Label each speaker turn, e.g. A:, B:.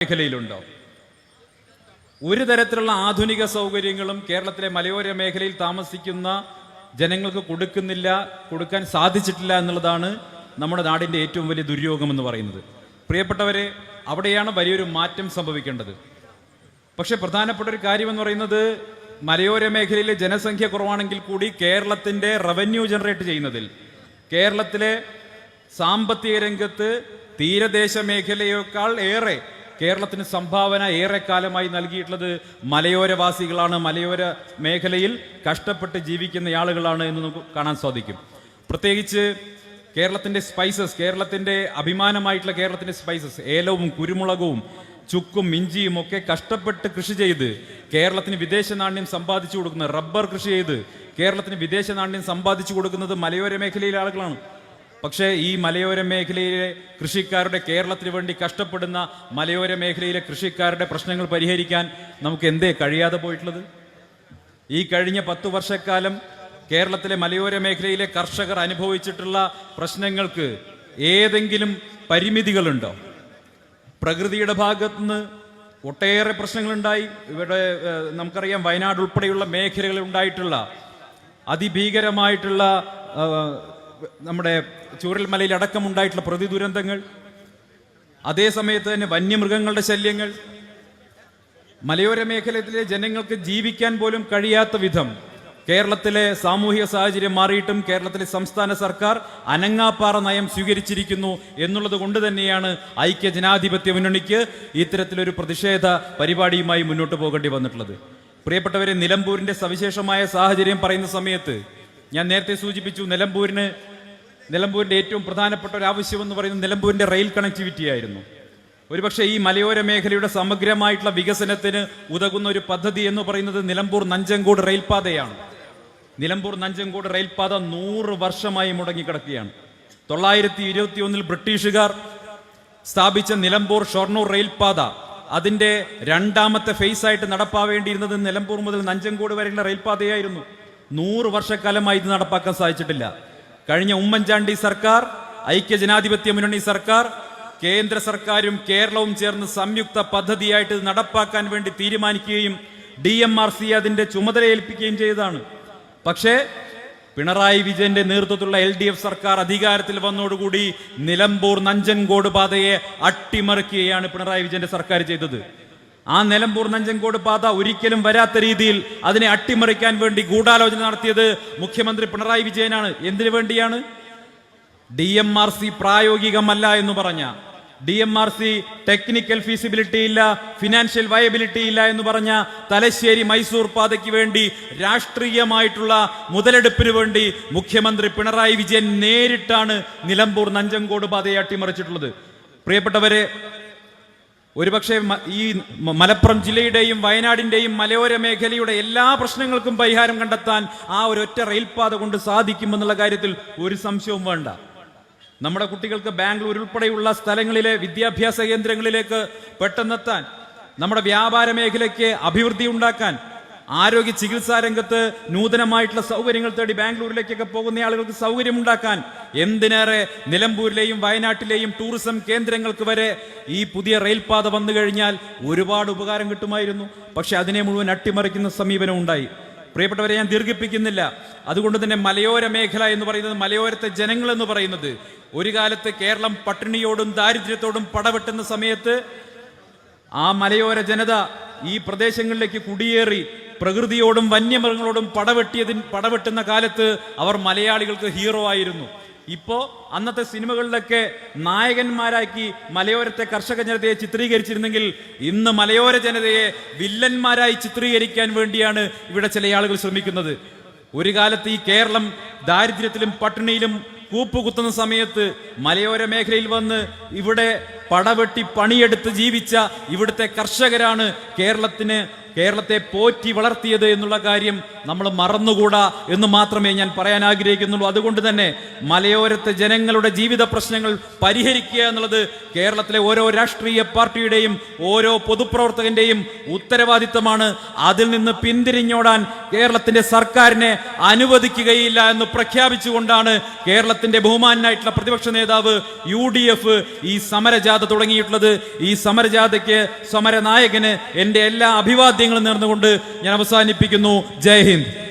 A: മേഖലയിലുണ്ടോ? ഒരു തരത്തിലുള്ള ആധുനിക സൗകര്യങ്ങളും കേരളത്തിലെ മലയോര മേഖലയിൽ താമസിക്കുന്ന ജനങ്ങൾക്ക് കൊടുക്കുന്നില്ല കൊടുക്കാൻ സാധിച്ചിട്ടില്ല എന്നുള്ളതാണ് നമ്മുടെ നാടിന്റെ ഏറ്റവും വലിയ ദുര്യോഗം എന്ന് പറയുന്നത്. പ്രിയപ്പെട്ടവരെ അവിടെയാണ് വലിയൊരു മാറ്റം സംഭവിക്കേണ്ടത്. പക്ഷെ പ്രധാനപ്പെട്ട ഒരു കാര്യം എന്ന് പറയുന്നത് മലയോര മേഖലയിലെ ജനസംഖ്യ കുറവാണെങ്കിൽ കൂടി കേരളത്തിന്റെ റവന്യൂ ജനറേറ്റ് ചെയ്യുന്നതിൽ കേരളത്തിലെ സാമ്പത്തിക രംഗത്ത് തീരദേശ മേഖലയേക്കാൾ ഏറെ കേരളത്തിന് സംഭാവന ഏറെക്കാലമായി നൽകിയിട്ടുള്ളത് മലയോരവാസികളാണ്. മലയോര മേഖലയിൽ കഷ്ടപ്പെട്ട് ജീവിക്കുന്ന ആളുകളാണ് എന്ന് നമുക്ക് കാണാൻ സാധിക്കും. പ്രത്യേകിച്ച് കേരളത്തിന്റെ സ്പൈസസ് കേരളത്തിന്റെ അഭിമാനമായിട്ടുള്ള കേരളത്തിന്റെ സ്പൈസസ് ഏലവും കുരുമുളകും ചുക്കും ഇഞ്ചിയും ഒക്കെ കഷ്ടപ്പെട്ട് കൃഷി ചെയ്ത് കേരളത്തിന് വിദേശ നാണ്യം സമ്പാദിച്ചു കൊടുക്കുന്ന റബ്ബർ കൃഷി ചെയ്ത് കേരളത്തിന് വിദേശ നാണ്യം സമ്പാദിച്ചു കൊടുക്കുന്നത് മലയോര മേഖലയിലെ ആളുകളാണ്. പക്ഷേ ഈ മലയോര മേഖലയിലെ കൃഷിക്കാരുടെ കേരളത്തിന് വേണ്ടി കഷ്ടപ്പെടുന്ന മലയോര മേഖലയിലെ കൃഷിക്കാരുടെ പ്രശ്നങ്ങൾ പരിഹരിക്കാൻ നമുക്ക് എന്തേ കഴിയാതെ പോയിട്ടുള്ളത്? ഈ കഴിഞ്ഞ പത്തു വർഷക്കാലം കേരളത്തിലെ മലയോര മേഖലയിലെ കർഷകർ അനുഭവിച്ചിട്ടുള്ള പ്രശ്നങ്ങൾക്ക് ഏതെങ്കിലും പരിമിതികളുണ്ടോ? പ്രകൃതിയുടെ ഭാഗത്തുനിന്ന് ഒട്ടേറെ പ്രശ്നങ്ങളുണ്ടായി. ഇവിടെ നമുക്കറിയാം വയനാട് ഉൾപ്പെടെയുള്ള മേഖലകളിൽ ഉണ്ടായിട്ടുള്ള അതിഭീകരമായിട്ടുള്ള നമ്മുടെ ചൂരൽമലയിൽ അടക്കമുണ്ടായിട്ടുള്ള പ്രതി ദുരന്തങ്ങൾ അതേ സമയത്ത് തന്നെ വന്യമൃഗങ്ങളുടെ ശല്യങ്ങൾ മലയോര മേഖലയിലെ ജനങ്ങൾക്ക് ജീവിക്കാൻ പോലും കഴിയാത്ത വിധം കേരളത്തിലെ സാമൂഹിക സാഹചര്യം മാറിയിട്ടും കേരളത്തിലെ സംസ്ഥാന സർക്കാർ അനങ്ങാപ്പാറ നയം സ്വീകരിച്ചിരിക്കുന്നു എന്നുള്ളത് കൊണ്ട് തന്നെയാണ് ഐക്യ ജനാധിപത്യ മുന്നണിക്ക് ഇത്തരത്തിലൊരു പ്രതിഷേധ പരിപാടിയുമായി മുന്നോട്ട് പോകേണ്ടി വന്നിട്ടുള്ളത്. പ്രിയപ്പെട്ടവരെ നിലമ്പൂരിന്റെ സവിശേഷമായ സാഹചര്യം പറയുന്ന സമയത്ത് ഞാൻ നേരത്തെ സൂചിപ്പിച്ചു നിലമ്പൂരിന് നിലമ്പൂരിന്റെ ഏറ്റവും പ്രധാനപ്പെട്ട ഒരു ആവശ്യം എന്ന് പറയുന്നത് നിലമ്പൂരിന്റെ റെയിൽ കണക്ടിവിറ്റി ആയിരുന്നു. ഒരുപക്ഷെ ഈ മലയോര മേഖലയുടെ സമഗ്രമായിട്ടുള്ള വികസനത്തിന് ഉതകുന്ന ഒരു പദ്ധതി എന്ന് പറയുന്നത് നിലമ്പൂർ നഞ്ചങ്കോട് റെയിൽപാതയാണ്. നിലമ്പൂർ നഞ്ചങ്കോട് റെയിൽപാത നൂറ് വർഷമായി മുടങ്ങിക്കിടക്കുകയാണ്. തൊള്ളായിരത്തി ഇരുപത്തി ഒന്നിൽ ബ്രിട്ടീഷുകാർ സ്ഥാപിച്ച നിലമ്പൂർ ഷൊർണൂർ റെയിൽപാത അതിന്റെ രണ്ടാമത്തെ ഫേസ് ആയിട്ട് നടപ്പാവേണ്ടിയിരുന്നത് നിലമ്പൂർ മുതൽ നഞ്ചങ്കോട് വരെയുള്ള റെയിൽപാതയായിരുന്നു. നൂറ് വർഷക്കാലമായി ഇത് നടപ്പാക്കാൻ സാധിച്ചിട്ടില്ല. കഴിഞ്ഞ ഉമ്മൻചാണ്ടി സർക്കാർ ഐക്യ ജനാധിപത്യ മുന്നണി സർക്കാർ കേന്ദ്ര സർക്കാരും കേരളവും ചേർന്ന് സംയുക്ത പദ്ധതിയായിട്ട് നടപ്പാക്കാൻ വേണ്ടി തീരുമാനിക്കുകയും ഡി എം ആർ സി അതിന്റെ ചുമതല ഏൽപ്പിക്കുകയും ചെയ്തതാണ്. പക്ഷേ പിണറായി വിജയന്റെ നേതൃത്വത്തിലുള്ള എൽ ഡി എഫ് സർക്കാർ അധികാരത്തിൽ വന്നോടുകൂടി നിലമ്പൂർ നഞ്ചൻകോട് പാതയെ അട്ടിമറിക്കുകയാണ് പിണറായി വിജയന്റെ സർക്കാർ ചെയ്തത്. ആ നിലമ്പൂർ നഞ്ചൻകോട് പാത ഒരിക്കലും വരാത്ത രീതിയിൽ അതിനെ അട്ടിമറിക്കാൻ വേണ്ടി ഗൂഢാലോചന നടത്തിയത് മുഖ്യമന്ത്രി പിണറായി വിജയനാണ്. എന്തിനു വേണ്ടിയാണ്? ഡി എം ആർ സി പ്രായോഗികമല്ല എന്ന് പറഞ്ഞ D M R C technical feasibility ഇല്ല ഫിനാൻഷ്യൽ വയബിലിറ്റി ഇല്ല എന്ന് പറഞ്ഞ തലശ്ശേരി മൈസൂർ പാതയ്ക്ക് വേണ്ടി രാഷ്ട്രീയമായിട്ടുള്ള മുതലെടുപ്പിന് വേണ്ടി മുഖ്യമന്ത്രി പിണറായി വിജയൻ നേരിട്ടാണ് നിലമ്പൂർ നഞ്ചങ്കോട് പാതയെ അട്ടിമറിച്ചിട്ടുള്ളത്. പ്രിയപ്പെട്ടവരെ ഒരുപക്ഷെ ഈ മലപ്പുറം ജില്ലയുടെയും വയനാടിന്റെയും മലയോര മേഖലയുടെ എല്ലാ പ്രശ്നങ്ങൾക്കും പരിഹാരം കണ്ടെത്താൻ ആ ഒരു ഒറ്റ റെയിൽപാത കൊണ്ട് സാധിക്കുമെന്നുള്ള കാര്യത്തിൽ ഒരു സംശയവും വേണ്ട. നമ്മുടെ കുട്ടികൾക്ക് ബാംഗ്ലൂർ ഉൾപ്പെടെയുള്ള സ്ഥലങ്ങളിലെ വിദ്യാഭ്യാസ കേന്ദ്രങ്ങളിലേക്ക് പെട്ടെന്നെത്താൻ നമ്മുടെ വ്യാപാര മേഖലയ്ക്ക് അഭിവൃദ്ധി ഉണ്ടാക്കാൻ ആരോഗ്യ ചികിത്സാ രംഗത്ത് നൂതനമായിട്ടുള്ള സൗകര്യങ്ങൾ തേടി ബാംഗ്ലൂരിലേക്കൊക്കെ പോകുന്ന ആളുകൾക്ക് സൗകര്യമുണ്ടാക്കാൻ എന്തിനേറെ നിലമ്പൂരിലെയും വയനാട്ടിലെയും ടൂറിസം കേന്ദ്രങ്ങൾക്ക് വരെ ഈ പുതിയ റെയിൽപാത വന്നു കഴിഞ്ഞാൽ ഒരുപാട് ഉപകാരം കിട്ടുമായിരുന്നു. പക്ഷെ അതിനെ മുഴുവൻ അട്ടിമറിക്കുന്ന സമീപനം ഉണ്ടായി. പ്രിയപ്പെട്ടവരെ ഞാൻ ദീർഘിപ്പിക്കുന്നില്ല. അതുകൊണ്ട് തന്നെ മലയോര മേഖല എന്ന് പറയുന്നത് മലയോരത്തെ ജനങ്ങൾ എന്ന് പറയുന്നത് ഒരു കാലത്ത് കേരളം പട്ടിണിയോടും ദാരിദ്ര്യത്തോടും പടവെട്ടുന്ന സമയത്ത് ആ മലയോര ജനത ഈ പ്രദേശങ്ങളിലേക്ക് കുടിയേറി പ്രകൃതിയോടും വന്യമൃഗങ്ങളോടും പടവെട്ടിയതിൻ പടവെട്ടുന്ന കാലത്ത് അവർ മലയാളികൾക്ക് ഹീറോ ആയിരുന്നു. ഇപ്പോ അന്നത്തെ സിനിമകളിലൊക്കെ നായകന്മാരാക്കി മലയോരത്തെ കർഷക ജനതയെ ചിത്രീകരിച്ചിരുന്നെങ്കിൽ ഇന്ന് മലയോര ജനതയെ വില്ലന്മാരായി ചിത്രീകരിക്കാൻ വേണ്ടിയാണ് ഇവിടെ ചില ആളുകൾ ശ്രമിക്കുന്നത്. ഒരു കാലത്ത് ഈ കേരളം ദാരിദ്ര്യത്തിലും പട്ടിണിയിലും കൂപ്പുകുത്തുന്ന സമയത്ത് മലയോര മേഖലയിൽ വന്ന് ഇവിടെ പടവെട്ടി പണിയെടുത്ത് ജീവിച്ച ഇവിടുത്തെ കർഷകരാണ് കേരളത്തിന് കേരളത്തെ പോറ്റി വളർത്തിയത് എന്നുള്ള കാര്യം നമ്മൾ മറന്നുകൂടാ എന്ന് മാത്രമേ ഞാൻ പറയാൻ ആഗ്രഹിക്കുന്നുള്ളൂ. അതുകൊണ്ട് തന്നെ മലയോരത്തെ ജനങ്ങളുടെ ജീവിത പ്രശ്നങ്ങൾ പരിഹരിക്കുക എന്നുള്ളത് കേരളത്തിലെ ഓരോ രാഷ്ട്രീയ പാർട്ടിയുടെയും ഓരോ പൊതുപ്രവർത്തകന്റെയും ഉത്തരവാദിത്തമാണ് അതിൽ നിന്ന് പിന്തിരിഞ്ഞോടാൻ കേരളത്തിന്റെ സർക്കാരിനെ അനുവദിക്കുകയില്ല എന്ന് പ്രഖ്യാപിച്ചുകൊണ്ടാണ് കേരളത്തിന്റെ ബഹുമാനായിട്ടുള്ള പ്രതിപക്ഷ നേതാവ് യു ഡി എഫ് ഈ സമരജാഥ തുടങ്ങിയിട്ടുള്ളത്. ഈ സമരജാഥയ്ക്ക് സമരനായകന് എന്റെ എല്ലാ അഭിവാദ്യങ്ങളും നേർന്നുകൊണ്ട് ഞാൻ അവസാനിപ്പിക്കുന്നു. ജയ് Hind.